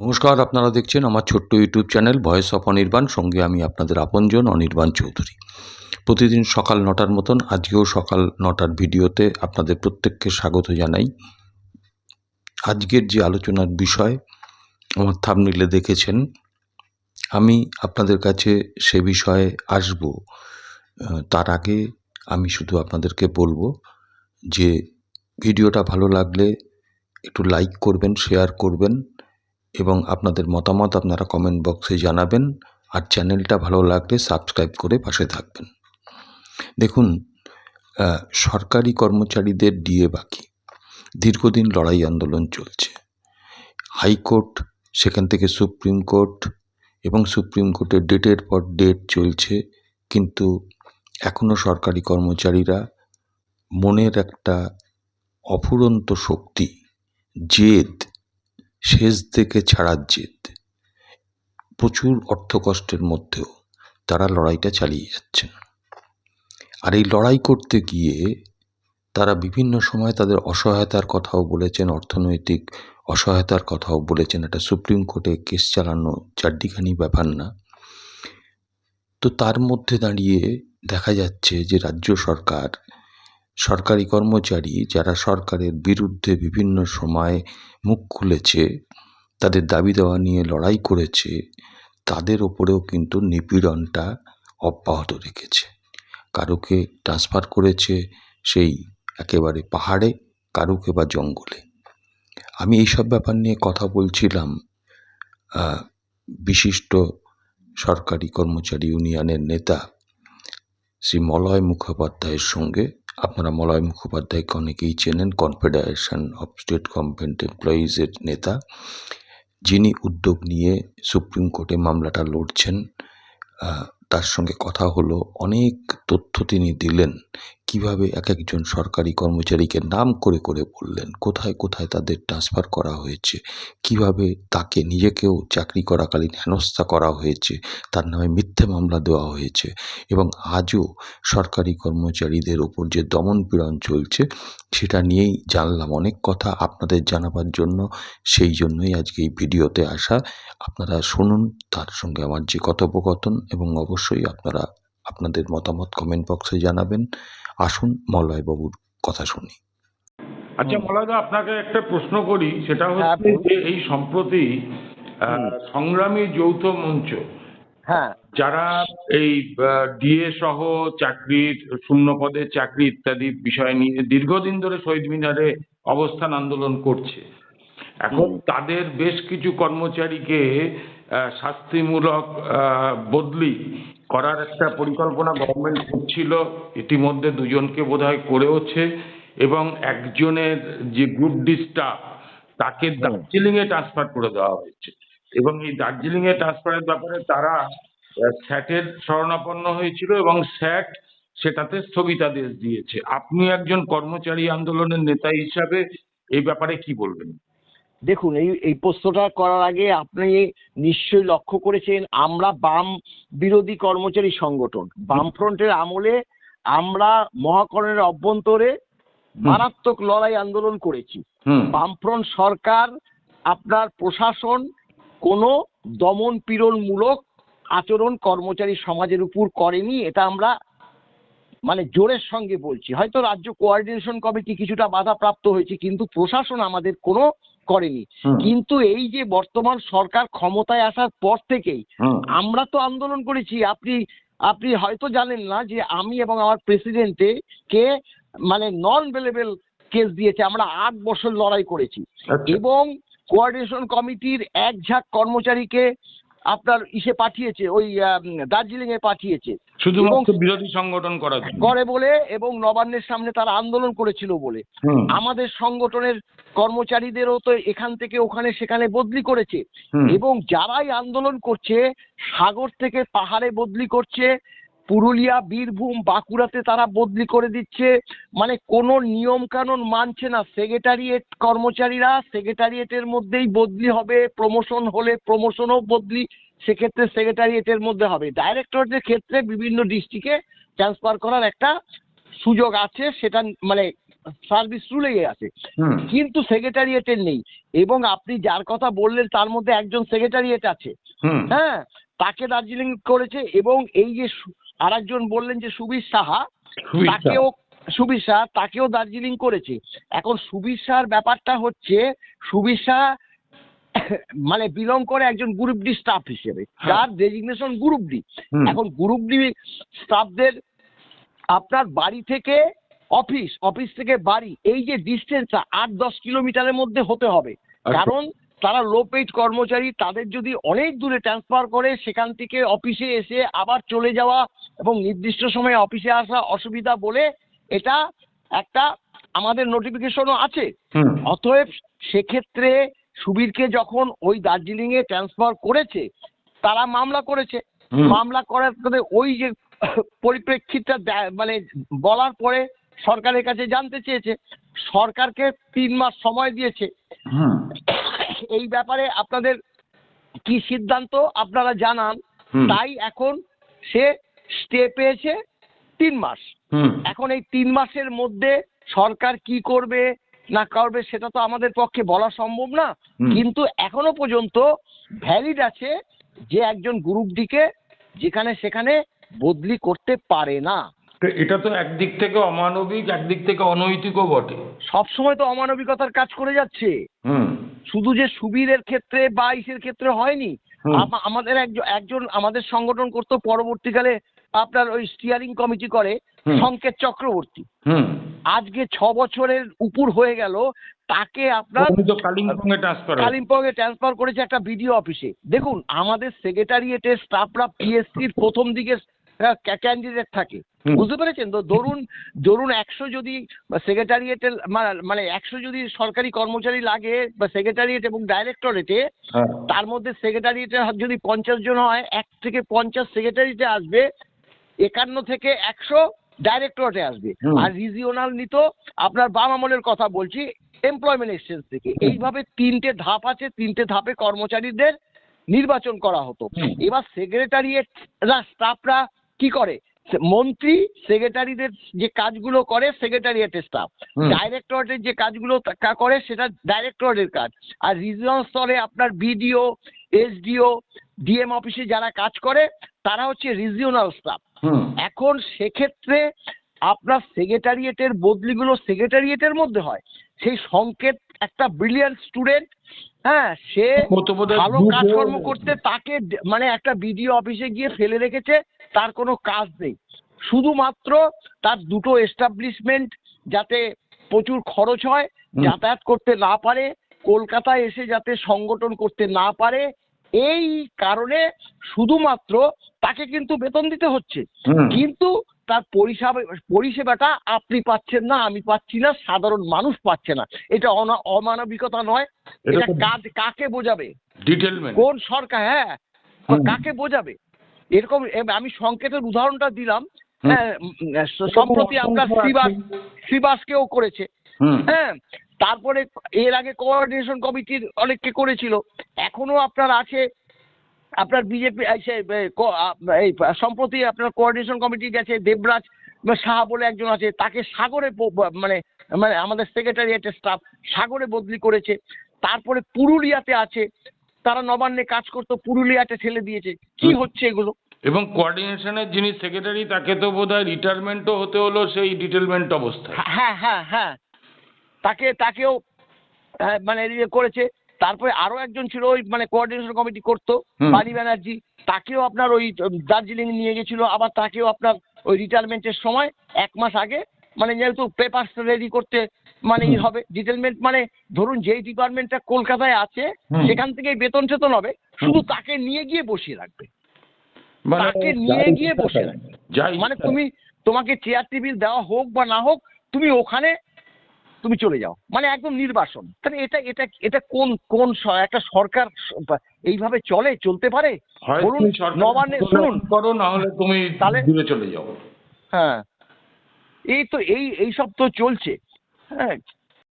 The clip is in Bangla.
নমস্কার, আপনারা দেখছেন আমার ছোট্ট YouTube channel Voice of Anirban. সঙ্গে আমি আপনাদের আপনজন অনির্বাণ চৌধুরী। প্রতিদিন সকাল নটার মতন, আজকেও সকাল নটার ভিডিওতে আপনাদের প্রত্যেককে স্বাগত জানাই। আজকের যে আলোচনার বিষয়, আমার থামনিলে দেখেছেন, আমি আপনাদের কাছে সে বিষয়ে আসব। তার আগে আমি শুধু আপনাদেরকে বলব যে, ভিডিওটা ভালো লাগলে একটু লাইক করবেন শেয়ার করবেন। এবং আপনাদের মতামত আপনারা কমেন্ট বক্সে জানাবেন। আর চ্যানেলটা ভালো লাগলে সাবস্ক্রাইব করে পাশে থাকবেন। দেখুন সরকারি কর্মচারীদের ডিএ বাকি। দীর্ঘদিন লড়াই আন্দোলন চলছে। হাইকোর্ট, সেখান থেকে সুপ্রিম কোর্ট এবং সুপ্রিম কোর্টের ডেটের পর ডেট চলছে। কিন্তু এখনও সরকারি কর্মচারীরা মনের একটা অফুরন্ত শক্তি, জেদ শেষ দিকে ছাড়ার জেদ প্রচুর অর্থকষ্টের মধ্যেও তারা লড়াইটা চালিয়ে যাচ্ছেন। আর এই লড়াই করতে গিয়ে তারা বিভিন্ন সময় তাদের অসহায়তার কথাও বলেছেন, অর্থনৈতিক অসহায়তার কথাও বলেছেন। এটা সুপ্রিম কোর্টে কেস চালানো চারটিখানি ব্যাপার না। তো তার মধ্যে দাঁড়িয়ে দেখা যাচ্ছে যে রাজ্য সরকার সরকারি কর্মচারী যারা সরকারের বিরুদ্ধে বিভিন্ন সময় মুখ খুলেছে, তাদের দাবি দেওয়া নিয়ে লড়াই করেছে, তাদের ওপরেও কিন্তু নিপীড়নটা অব্যাহত রেখেছে। কারোকে ট্রান্সফার করেছে সেই একেবারে পাহাড়ে, কারুকে বা জঙ্গলে। আমি এইসব ব্যাপার নিয়ে কথা বলছিলাম বিশিষ্ট সরকারি কর্মচারী ইউনিয়নের নেতা শ্রী মলয় মুখোপাধ্যায়ের সঙ্গে। আপনারা মলয় মুখোপাধ্যায়কে অনেকেই চেনেন কনফেডারেশন অফ স্টেট গভর্নমেন্ট এমপ্লয়িজের নেতা। যিনি উদ্যোগ নিয়ে সুপ্রিম কোর্টে মামলাটা লড়ছেন তার সঙ্গে কথা হলো। অনেক তথ্য তিনি দিলেন। কীভাবে এক একজন সরকারি কর্মচারীকে নাম করে করে বললেন? কোথায় কোথায় তাদের ট্রান্সফার করা হয়েছে? কীভাবে তাকে নিজেকেও চাকরি করাকালীন হেনস্থা করা হয়েছে? তার নামে মিথ্যে মামলা দেওয়া হয়েছে এবং আজও সরকারি কর্মচারীদের ওপর যে দমন পীড়ন চলছে, সেটা নিয়েই জানলাম। অনেক কথা আপনাদের জানাবার জন্য, সেই জন্যই আজকে এই ভিডিওতে আসা। আপনারা শুনুন, তার সঙ্গে আমার যে কথোপকথন এবং অবশ্যই আপনারা আপনাদের মতামত কমেন্ট বক্সে জানাবেন। আসুন মলয়বাবুর কথা শুনি। আচ্ছা মলাদা আপনাকে একটা প্রশ্ন করি সেটা হ্যাঁ, হচ্ছে যে এই সম্প্রতি সংগ্রামী যৌথ মঞ্চ হ্যাঁ। যারা এই ডিএ সহ চাকরির শূন্য পদে চাকরি ইত্যাদি বিষয় নিয়ে দীর্ঘদিন ধরে শহীদ মিনারে অবস্থান আন্দোলন করছে এখন তাদের বেশ কিছু কর্মচারীকে আহ, শাস্তিমূলক আহ, বদলি করার একটা পরিকল্পনা গভর্নমেন্ট করছিল ইতিমধ্যে দুজনকে বোধহয় করেওছে এবং একজনের যে গ্রুপ ডি স্টাফ তাকে দার্জিলিং এ ট্রান্সফার করে দেওয়া হয়েছে। এবং এই দার্জিলিং এ ট্রান্সফারের ব্যাপারে তারা স্যাটের শরণাপন্ন হয়েছিল এবং স্যাট সেটাতে স্থগিতাদেশ দিয়েছে। আপনি একজন কর্মচারী আন্দোলনের নেতা হিসাবে এই ব্যাপারে কি বলবেন? দেখুন এই এই প্রশ্নটা করার আগে আপনি নিশ্চয়ই লক্ষ্য করেছেন আমরা বাম বিরোধী কর্মচারী সংগঠন। বামফ্রন্টের আমলে আমরা মহাকরণের অভ্যন্তরে মারাত্মক লড়াই আন্দোলন করেছি। বামফ্রন্ট সরকার আপনার প্রশাসন কোনো দমন পীড়নমূলক আচরণ কর্মচারী সমাজের উপর করেনি এটা আমরা মানে জোরের সঙ্গে বলছি। হয়তো রাজ্য কোঅর্ডিনেশন কমিটি কিছুটা বাধাপ্রাপ্ত হয়েছে কিন্তু প্রশাসন আমাদের কোনো করেনি। কিন্তু এই যে বর্তমান সরকার ক্ষমতায় আসার পর থেকেই আমরা তো আন্দোলন করেছি। আপনি আপনি হয়তো জানেন না যে আমি এবং আমার প্রেসিডেন্টে কে মানে নন ভেলেবেল কেস দিয়েছে। আমরা আট বছর লড়াই করেছি। আচ্ছা। এবং কোঅর্ডিনেশন কমিটির এক ঝাঁক কর্মচারীকে আপনার ইসে পাঠিয়েছে ওই দার্জিলিং এ পাঠিয়েছে। শুধুমাত্র বিরোধী সংগঠন করার করে বলে এবং নবান্নের সামনে তারা আন্দোলন করেছিল বলে। আমাদের সংগঠনের কর্মচারীদেরও তো এখান থেকে ওখানে সেখানে বদলি করেছে। এবং যারাই আন্দোলন করছে সাগর থেকে পাহাড়ে বদলি করছে পুরুলিয়া বীরভূম বাঁকুড়াতে তারা বদলি করে দিচ্ছে। মানে কোনো নিয়ম কানুন মানছে না। সেক্রেটারিয়েট কর্মচারীরা সেক্রেটারিয়েটের মধ্যেই বদলি হবে। প্রমোশন হলে প্রমোশনও বদলি সেক্ষেত্রে সেক্রেটারিয়েটের মধ্যে হবে। ডাইরেক্টরদের ক্ষেত্রে বিভিন্ন ডিস্ট্রিক্টে ট্রান্সফার করার একটা সুযোগ আছে। সেটা মানে সার্ভিস রুলেই আছে। কিন্তু সেক্রেটারিয়েটের নেই। এবং আপনি যার কথা বললেন তার মধ্যে একজন সেক্রেটারিয়েট আছে। হ্যাঁ তাকে দার্জিলিং করেছে। এবং এই যে আর একজন বললেন যে সুবীর সাহা তাকেও সুবীর সাহা তাকেও দার্জিলিং করেছে। এখন সুবীর সাহার ব্যাপারটা হচ্ছে সুবীর সাহা মানে বিলং করে একজন গ্রুপ ডি স্টাফ হিসেবে হ্যাঁ। যার ডেজিগনেশন গ্রুপ ডি এখন গ্রুপ ডি স্টাফদের আপনার বাড়ি থেকে অফিস অফিস থেকে বাড়ি এই যে ডিস্টেন্সটা আট দশ কিলোমিটারের মধ্যে হতে হবে। আচ্ছা। কারণ তারা লো পেইড কর্মচারী তাদের যদি অনেক দূরে ট্রান্সফার করে সেখান থেকে অফিসে এসে আবার চলে যাওয়া এবং নির্দিষ্ট সময়ে অফিসে আসা অসুবিধা বলে এটা একটা আমাদের নোটিফিকেশনও আছে। অতএব সেক্ষেত্রে সুবীরকে যখন ওই দার্জিলিং এ ট্রান্সফার করেছে তারা মামলা করেছে। মামলা করার পরে ওই যে পরিপ্রেক্ষিতটা মানে বলার পরে সরকারের কাছে জানতে চেয়েছে। সরকারকে তিন মাস সময় দিয়েছে। এই ব্যাপারে আপনাদের কি সিদ্ধান্ত আপনারা জানান। তাই এখন সে স্টে পেয়েছে তিন মাস। এখন এই তিন মাসের মধ্যে সরকার কি করবে না করবে সেটা তো আমাদের পক্ষে বলা সম্ভব না। কিন্তু এখনও পর্যন্ত ভ্যালিড আছে যে একজন গ্রুপ ডিকে যেখানে সেখানে বদলি করতে পারে না। তো এটা তো একদিক থেকে অমানবিক একদিক থেকে অনৈতিকও বটে। সবসময় তো অমানবিকতার কাজ করে যাচ্ছে। শুধু যে সুবীরের ক্ষেত্রে বা ইসের ক্ষেত্রে হয়নি আমাদের একজন একজন আমাদের সংগঠন করতো পরবর্তীকালে আপনার ওই স্টিয়ারিং কমিটি করে সংকেত চক্রবর্তী। আজকে ছ বছরের উপর হয়ে গেল তাকে আপনার কালিম্পং এ ট্রান্সফার করেছে একটা বিডিও অফিসে দেখুন আমাদের সেক্রেটারিয়েটের স্টাফরা পিএসসির প্রথম দিকে ক্যান্ডিডেট থাকে। বুঝতে পেরেছেন তো? ধরুন ধরুন একশো যদি সেক্রেটারিয়েটের মানে একশো যদি সরকারি কর্মচারী লাগে বা সেক্রেটারিয়েট এবং ডাইরেক্টরেটে হ্যাঁ। তার মধ্যে সেক্রেটারিয়েটে যদি পঞ্চাশ জন হয় এক থেকে পঞ্চাশ সেক্রেটারিতে আসবে একান্ন থেকে একশো ডাইরেক্টরেটে আসবে। আর রিজিওনাল নিত আপনার বাম আমলের কথা বলছি এমপ্লয়মেন্ট এক্সচেঞ্জ থেকে। এইভাবে তিনটে ধাপ আছে তিনটে ধাপে কর্মচারীদের নির্বাচন করা হতো। এবার সেক্রেটারিয়েটরা স্টাফরা কি করে? মন্ত্রী সেক্রেটারিদের যে কাজগুলো করে সেক্রেটারিয়েটের স্টাফ ডাইরেক্টরেটের যে কাজগুলো করে সেটা ডাইরেক্টরেটের কাজ। আর রিজিয়নাল স্তরে আপনার বিডিও এসডিও ডিএম অফিসে যারা কাজ করে তারা হচ্ছে রিজিওনাল স্টাফ এখন সেক্ষেত্রে আপনার সেক্রেটারিয়েটের বদলিগুলো সেক্রেটারিয়েটের মধ্যে হয়। সেই সংকেত একটা ব্রিলিয়ান্ট স্টুডেন্ট হ্যাঁ সে ভালো কাজকর্ম করতে তাকে মানে একটা বিডিও অফিসে গিয়ে ফেলে রেখেছে তার কোনো কাজ নেই। শুধুমাত্র তার দুটো এস্টাবলিশমেন্ট যাতে প্রচুর খরচ হয় যাতায়াত করতে না পারে কলকাতায় এসে যাতে সংগঠন করতে না পারে এই কারণে শুধুমাত্র তাকে কিন্তু বেতন দিতে হচ্ছে। কিন্তু তার পরিষেবা পরিষেবাটা আপনি পাচ্ছেন না আমি পাচ্ছি না সাধারণ মানুষ পাচ্ছে না। এটা অমানবিকতা নয় এটা কাজ কাকে বোঝাবে? কোন সরকার হ্যাঁ কাকে বোঝাবে? এরকম আমি সংকেতের উদাহরণটা দিলাম হ্যাঁ সম্প্রতি আমরা শ্রীবাস শ্রীবাসকেও করেছে। হ্যাঁ তারপরে এর আগে কোঅর্ডিনেশন কমিটির অনেককে করেছিল। এখনও আপনার আছে আপনার বিজেপি এই সম্প্রতি আপনার কোঅর্ডিনেশন কমিটি গেছে দেবরাজ সাহা বলে একজন আছে তাকে সাগরে মানে মানে আমাদের সেক্রেটারিয়েটের স্টাফ সাগরে বদলি করেছে। তারপরে পুরুলিয়াতে আছে তারা নবান্নে কাজ করতো পুরুলিয়াতে ঠেলে দিয়েছে। কি হচ্ছে এগুলো? এবং কোঅর্ডিনেশনের যিনি সেক্রেটারি তাকে তো বোধহয় রিটায়ারমেন্টও হতে হলো সেই ডিটেলমেন্ট অবস্থায়। হ্যাঁ হ্যাঁ হ্যাঁ। তাকে তাকেও হ্যাঁ, মানে ইয়ে করেছে। তারপরে আরও একজন ছিল ওই মানে কোঅর্ডিনেশন কমিটি করতো। বাণী ব্যানার্জি। তাকেও আপনার ওই দার্জিলিং নিয়ে গেছিল। আবার তাকেও আপনার ওই রিটায়ারমেন্টের সময় এক মাস আগে মানে যেহেতু পেপার রেডি করতে মানে ই হবে ডিটেলমেন্ট মানে ধরুন যেই ডিপার্টমেন্টটা কলকাতায় আছে সেখান থেকেই বেতন চেতন হবে। শুধু তাকে নিয়ে গিয়ে বসিয়ে রাখবে। তাকে নিয়ে গিয়ে বসে রাখবে। মানে তুমি তোমাকে চেয়ার টেবিল দেওয়া হোক বা না হোক তুমি ওখানে তুমি চলে যাও। মানে একদম নির্বাসন। তাহলে এটা এটা এটা কোন কোন একটা সরকার এইভাবে চলে চলতে পারে? বলুন নবান্নে শুনুন। করো না হলে তুমি তাহলে- দূরে চলে যাও। হ্যাঁ। এই তো এই এইসব তো চলছে। হ্যাঁ